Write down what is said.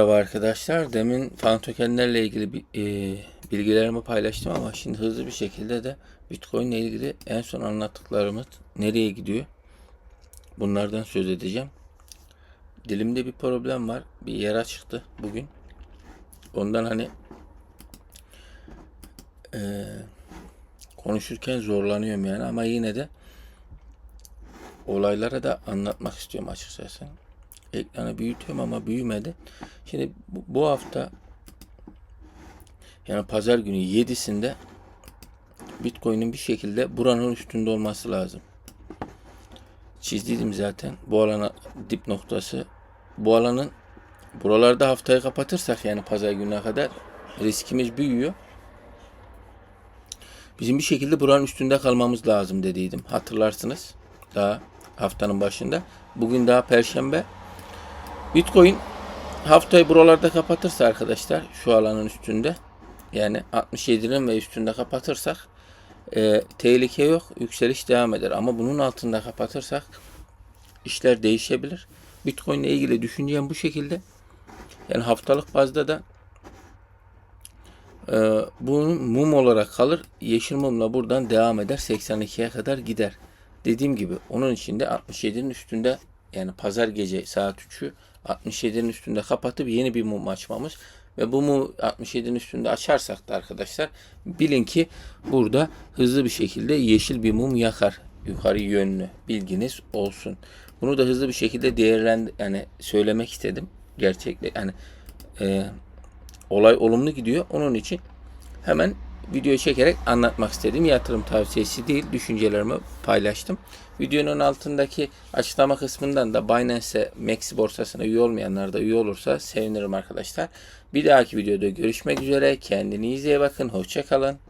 Merhaba arkadaşlar. Demin fan tokenlerle ilgili e, bilgilerimi paylaştım ama şimdi hızlı bir şekilde de Bitcoin ile ilgili en son anlattıklarımız nereye gidiyor? Bunlardan söz edeceğim. Dilimde bir problem var. Bir yara çıktı bugün. Ondan hani e, konuşurken zorlanıyorum yani ama yine de olaylara da anlatmak istiyorum açıkçası. Ekranı büyütüyorum ama büyümedi. Şimdi bu, hafta yani pazar günü 7'sinde Bitcoin'in bir şekilde buranın üstünde olması lazım. Çizdiydim zaten. Bu alana dip noktası. Bu alanın buralarda haftayı kapatırsak yani pazar gününe kadar riskimiz büyüyor. Bizim bir şekilde buranın üstünde kalmamız lazım dediydim. Hatırlarsınız. Daha haftanın başında. Bugün daha perşembe. Bitcoin haftayı buralarda kapatırsa arkadaşlar şu alanın üstünde yani 67'nin ve üstünde kapatırsak e, tehlike yok. Yükseliş devam eder. Ama bunun altında kapatırsak işler değişebilir. Bitcoin ile ilgili düşüncem bu şekilde. Yani haftalık bazda da e, bunun mum olarak kalır. Yeşil mumla buradan devam eder. 82'ye kadar gider. Dediğim gibi onun için de 67'nin üstünde yani pazar gece saat 3'ü 67'nin üstünde kapatıp yeni bir mum açmamız ve bu mumu 67'nin üstünde açarsak da arkadaşlar bilin ki burada hızlı bir şekilde yeşil bir mum yakar yukarı yönlü bilginiz olsun. Bunu da hızlı bir şekilde değerlendir yani söylemek istedim. Gerçekle yani e, olay olumlu gidiyor. Onun için hemen video çekerek anlatmak istedim. Yatırım tavsiyesi değil, düşüncelerimi paylaştım. Videonun altındaki açıklama kısmından da Binance'e Maxi borsasına üye olmayanlar da üye olursa sevinirim arkadaşlar. Bir dahaki videoda görüşmek üzere. Kendinize iyi bakın. Hoşça kalın.